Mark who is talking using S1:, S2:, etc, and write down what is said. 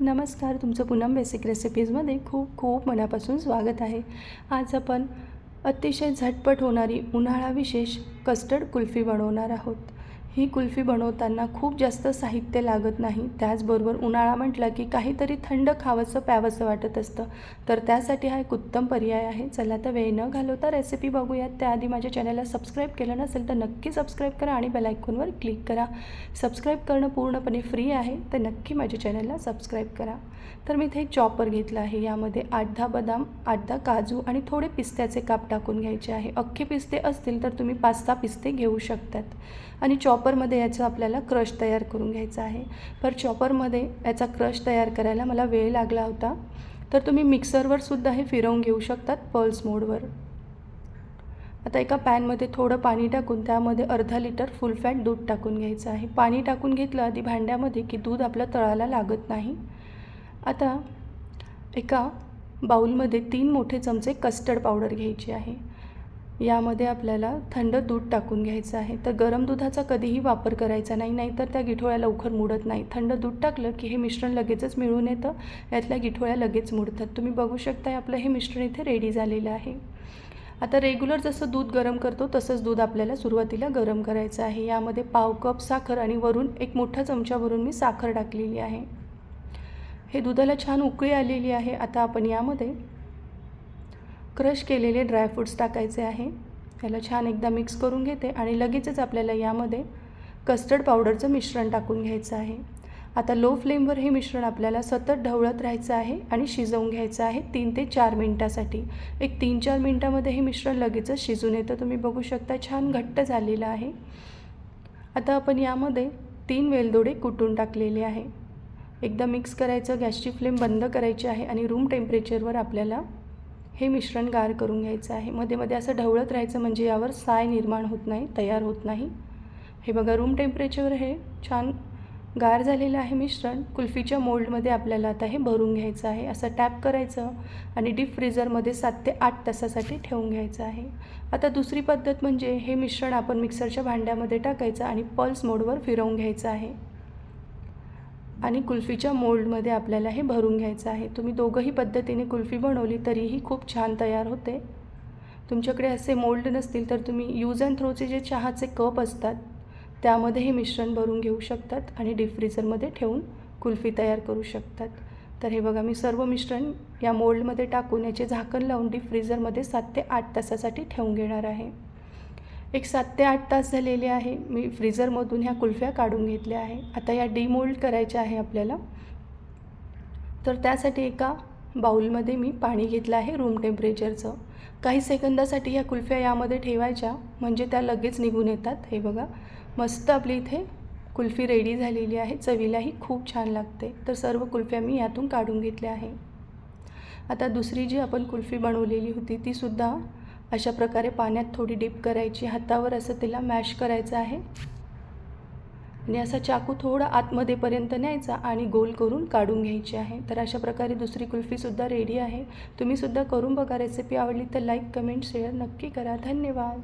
S1: नमस्कार तुमचं पूनम बेसिक रेसिपीजमध्ये खूप खूप मनापासून स्वागत आहे. आज आपण अतिशय झटपट होणारी उन्हाळा विशेष कस्टर्ड कुल्फी बनवणार आहोत. ही कुल्फी बनवताना खूप जास्त साहित्य लागत नाही. त्याचबरोबर उन्हाळा म्हटलं की काहीतरी थंड खावंसं प्यावंसं वाटत असतं. तर त्यासाठी हा एक उत्तम पर्याय आहे. चला तर वेळ न घालवता रेसिपी बघूयात. त्याआधी माझ्या चॅनलला सबस्क्राईब केलं नसेल तर नक्की सबस्क्राईब करा आणि बेलायकॉनवर क्लिक करा. सबस्क्राईब करणं पूर्णपणे फ्री आहे तर नक्की माझ्या चॅनलला सबस्क्राईब करा. तर मी इथे एक चॉपर घेतला आहे. यामध्ये आठ दहा बदाम आठ दहा काजू आणि थोडे पिस्त्याचे काप टाकून घ्यायचे आहे. अख्खे पिस्ते असतील तर तुम्ही पाच सहा पिस्ते घेऊ शकतात. आणि चॉपरमध्ये याचं आपल्याला क्रश तयार करून घ्यायचं आहे. पर चॉपरमध्ये याचा क्रश तयार करायला मला वेळ लागला होता. तर तुम्ही मिक्सरवर सुद्धा हे फिरवून घेऊ शकतात पल्स मोडवर. आता एका पॅनमध्ये थोडं पाणी टाकून त्यामध्ये अर्धा लिटर फुल फॅट दूध टाकून घ्यायचं आहे. पाणी टाकून घेतलं आधी भांड्यामध्ये की दूध आपल्या तळाला लागत नाही. आता एका बाऊलमध्ये तीन मोठे चमचे कस्टर्ड पावडर घ्यायची आहे. यामध्ये आपल्याला थंड दूध टाकून घ्यायचं आहे. तर गरम दुधाचा कधीही वापर करायचा नाही नाहीतर त्या गिठोळ्या लवकर मुडत नाही. थंड दूध टाकलं की हे मिश्रण लगेचच मिळून येतं. यातल्या गिठोळ्या लगेच मुडतात. तुम्ही बघू शकता आपलं हे मिश्रण इथे रेडी झालेलं आहे. आता रेग्युलर जसं दूध गरम करतो तसंच दूध आपल्याला सुरुवातीला गरम करायचं आहे. यामध्ये पाव कप साखर आणि वरून एक मोठा चमच्यावरून मी साखर टाकलेली आहे. हे दुधाला छान उकळी आलेली आहे. आता आपण यामध्ये क्रश केलेले ड्रायफ्रूट्स टाकायचे आहे. याला छान एकदा मिक्स करून घेते आणि लगेचच आपल्याला यामध्ये कस्टर्ड पावडरचं मिश्रण टाकून घ्यायचं आहे. आता लो फ्लेमवर हे मिश्रण आपल्याला सतत ढवळत राहायचं आहे आणि शिजवून घ्यायचं आहे तीन ते चार मिनटासाठी. एक तीन चार मिनटामध्ये हे मिश्रण लगेचच शिजून येतं. तुम्ही बघू शकता छान घट्ट झालेलं आहे. आता आपण यामध्ये तीन वेलदोडे कुटून टाकलेले आहे. एकदा मिक्स करायचं गॅसची फ्लेम बंद करायची आहे आणि रूम टेम्परेचरवर आपल्याला हे मिश्रण गार करून घ्यायचं आहे. मध्ये मध्ये असं ढवळत राहायचं म्हणजे यावर साय निर्माण होत नाही तयार होत नाही. हे बघा रूम टेम्परेचर हे छान गार झालेलं आहे मिश्रण. कुल्फीच्या मोल्डमध्ये आपल्याला आता हे भरून घ्यायचं आहे. असं टॅप करायचं आणि डीप फ्रीजरमध्ये सात ते आठ तासासाठी ठेवून घ्यायचं आहे. आता दुसरी पद्धत म्हणजे हे मिश्रण आपण मिक्सरच्या भांड्यामध्ये टाकायचं आणि पल्स मोडवर फिरवून घ्यायचं आहे. आणि कुल्फीच्या मोल्डमध्ये आपल्याला हे भरून घ्यायचं आहे. तुम्ही दोघंही पद्धतीने कुल्फी बनवली तरीही खूप छान तयार होते. तुमच्याकडे असे मोल्ड नसतील तर तुम्ही यूज अँड थ्रोचे जे चहाचे कप असतात त्यामध्ये हे मिश्रण भरून घेऊ शकतात आणि डीप फ्रीझरमध्ये ठेवून कुल्फी तयार करू शकतात. तर हे बघा मी सर्व मिश्रण या मोल्डमध्ये टाकून याचे झाकण लावून डीप फ्रीझरमध्ये सात ते आठ तासासाठी ठेवून घेणार आहे. एक सात ते आठ तास झालेले आहे. मी फ्रीजरमधून ह्या कुल्फ्या काढून घेतल्या आहे. आता या डीमोल्ड करायच्या आहे आपल्याला. तर त्यासाठी एका बाऊलमध्ये मी पाणी घेतलं आहे रूम टेम्परेचरचं काही सेकंदासाठी ह्या कुल्फ्या यामध्ये ठेवायच्या. म्हणजे त्या लगेच निघून येतात. हे बघा मस्त आपली इथे कुल्फी रेडी झालेली आहे. चवीलाही खूप छान लागते. तर सर्व कुल्फ्या मी यातून काढून घेतल्या आहे. आता दुसरी जी आपण कुल्फी बनवलेली होती तीसुद्धा अशा प्रकारे पाण्यात थोडी डिप करायची हातावर असं तिला मॅश करायचं आहे. आणि असा चाकू थोडा आतमध्येपर्यंत न्यायचा आणि गोल करून काढून घ्यायची आहे. तर अशा प्रकारे दुसरी कुल्फीसुद्धा रेडी आहे. तुम्हीसुद्धा करून बघा रेसिपी आवडली तर लाईक कमेंट शेअर नक्की करा. धन्यवाद.